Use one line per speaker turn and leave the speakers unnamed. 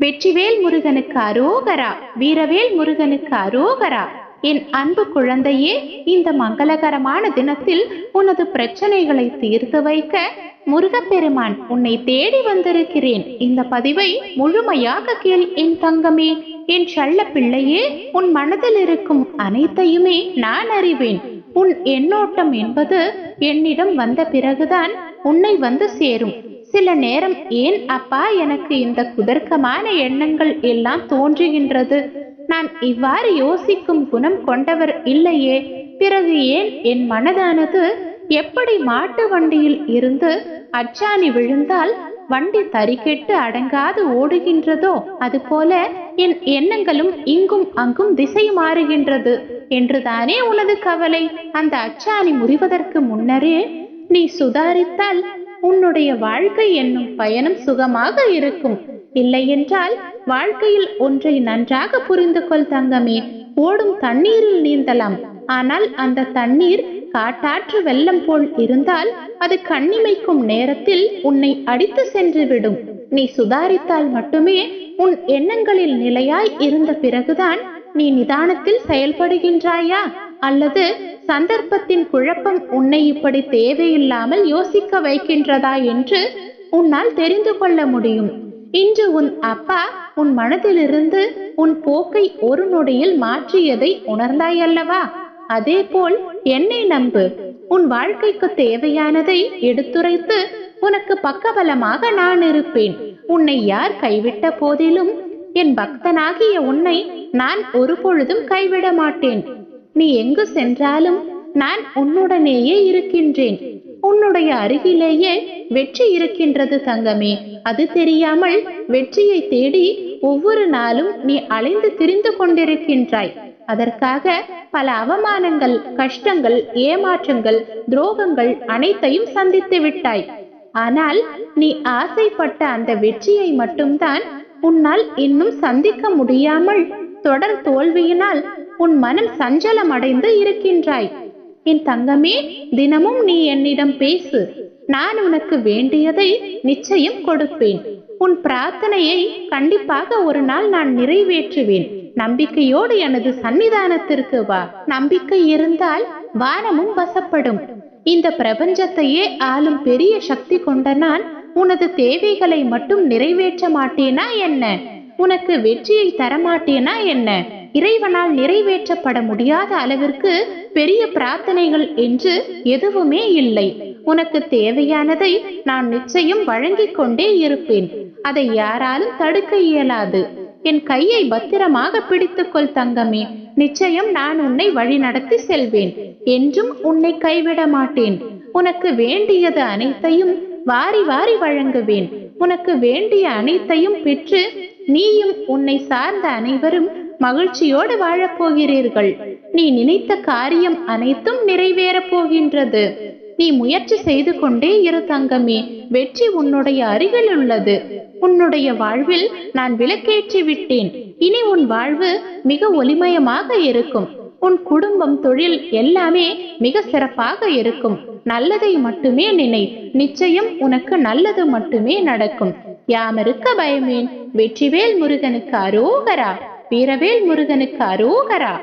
வெற்றிவேல் முருகனுக்கு அரோகரா வீரவேல் முருகனுக்கு அரோகரா. என் அன்பு குழந்தையே இந்த மங்களகரமான தினத்தில் உனது பிரச்சனைகளை தீர்த்து வைக்க முருகப்பெருமான் உன்னை தேடி வந்திருக்கிறேன். இந்த பதிவை முழுமையாக கேள் என் தங்கமே. என் சள்ள பிள்ளையே உன் மனதில் இருக்கும் அனைத்தையுமே நான் அறிவேன். உன் எண்ணோட்டம் என்பது என்னிடம் வந்த பிறகுதான் உன்னை வந்து சேரும். சில நேரம் ஏன் அப்பா எனக்கு இந்த குதர்க்கமான எண்ணங்கள் எல்லாம் தோன்றுகின்றது? நான் இவ்வாறு யோசிக்கும் குணம் கொண்டவர் இல்லையே. பிறகு ஏன் என் மனதானது எப்படி மாட்டு வண்டியில் இருந்து அச்சாணி விழுந்தால் வண்டி தறிக்கெட்டு அடங்காது ஓடுகின்றதோ? அதுபோல என் எண்ணங்களும் இங்கும் அங்கும் திசை மாறுகின்றது. என்றுதானே உனது கவலை? அந்த அச்சாணி முறிவதற்கு முன்னரே நீ சுதாரித்தால் உன்னுடைய வாழ்க்கை என்னும் பயணம் சுகமாக இருக்கும். இல்லையென்றால் வாழ்க்கையில் ஒன்றை நன்றாக புரிந்து கொள் தங்கமே. ஓடும் தண்ணீரில் நீந்தலாம். ஆனால் அந்த தண்ணீர் காட்டாற்று வெள்ளம் போல் இருந்தால் அது கண்ணிமைக்கும் நேரத்தில் உன்னை அடித்து சென்று விடும். நீ சுதாரித்தால் மட்டுமே உன் எண்ணங்களில் நிலையாய் இருந்த பிறகுதான் நீ நிதானத்தில் செயல்படுகின்றாயா? அல்லது சந்தர்ப்பத்தின் குழப்பம் உன்னை இப்படி தேவையில்லாமல் யோசிக்க வைக்கின்றதா என்று உன்னால் தெரிந்து கொள்ள முடியும். இன்று உன் அப்பா உன் மனதிலிருந்து உன் போக்கை ஒரு நொடியில் மாற்றியதை உணர்ந்தாயல்லவா? அதேபோல் என்னை நம்பு. உன் வாழ்க்கைக்கு தேவையானதை எடுத்துரைத்து உனக்கு பக்கபலமாக நான் இருப்பேன். உன்னை யார் கைவிட்ட போதிலும் என் பக்தனாகிய உன்னை நான் ஒரு பொழுதும் கைவிட மாட்டேன். நீ எங்கு சென்றாலும் நான் உன்னுடனேயே இருக்கின்றேன். உன்னுடைய அருகிலேயே வெற்றி இருக்கின்றது தங்கமே. அது தெரியாமல் வெற்றியை தேடி ஒவ்வொரு நாளும் நீ அலைந்து திரிந்து கொண்டிருக்கின்றாய். அதற்காக பல அவமானங்கள் கஷ்டங்கள் ஏமாற்றங்கள் துரோகங்கள் அனைத்தையும் சந்தித்து விட்டாய். ஆனால் நீ ஆசைப்பட்ட அந்த வெற்றியை மட்டும்தான் உன்னால் இன்னும் சந்திக்க முடியாமல் தொடர் தோல்வியினால் உன் மனம் சஞ்சலம் அடைந்து இருக்கின்றாய். என் தங்கமே தினமும் நீ என்னிடம் பேசு. நான் உனக்கு வேண்டியதை நிச்சயம் கொடுப்பேன். உன் பிரார்த்தனையை கண்டிப்பாக ஒரு நாள் நான் நிறைவேற்றுவேன். நம்பிக்கையோடு எனது சன்னிதானத்திற்கு வா. நம்பிக்கை இருந்தால் வானமும் வசப்படும். இந்த பிரபஞ்சத்தையே ஆளும் பெரிய சக்தி கொண்ட நான் உனது தேவைகளை மட்டும் நிறைவேற்ற மாட்டேனா என்ன? உனக்கு வெற்றியை தரமாட்டேனா என்ன? இறைவனால் நிறைவேற்றப்பட முடியாத அளவிற்கு பெரிய பிரார்த்தனைகள் என்று எதுவுமே இல்லை. உனக்கு தேவையானதை நான் நிச்சயம் வழங்கிக் கொண்டே இருப்பேன். அதை யாராலும் தடுக்க இயலாது. என் கையை பத்திரமாக பிடித்துக்கொள் தங்கமே. நிச்சயம் நான் உன்னை வழிநடத்தி செல்வேன். என்றும் உன்னை கைவிட மாட்டேன். உனக்கு வேண்டியது அனைத்தையும் வாரி வாரி வழங்குவேன். உனக்கு வேண்டிய அனைத்தையும் பெற்று நீயும் உன்னை சார்ந்த அனைவரும் மகிழ்ச்சியோடு வாழப் போகிறீர்கள். நீ நினைத்த காரியம் அனைத்தும் நிறைவேறப் போகின்றது. நீ முயற்சி செய்து கொண்டே இரு தங்கமே. வெற்றி உன்னுடைய அருகில் உள்ளது. உன்னுடைய வாழ்வில் நான் விளக்கேற்றி விட்டேன். இனி உன் வாழ்வு மிக ஒளிமயமாக இருக்கும். உன் குடும்பம் தொழில் எல்லாமே மிக சிறப்பாக இருக்கும். நல்லதை மட்டுமே நினை. நிச்சயம் உனக்கு நல்லது மட்டுமே நடக்கும். யாமருக்க பயமேன்? வெற்றிவேல் முருகனுக்கு அரோகரா. வீரவேல் முருகனுக்கு அரோகரா.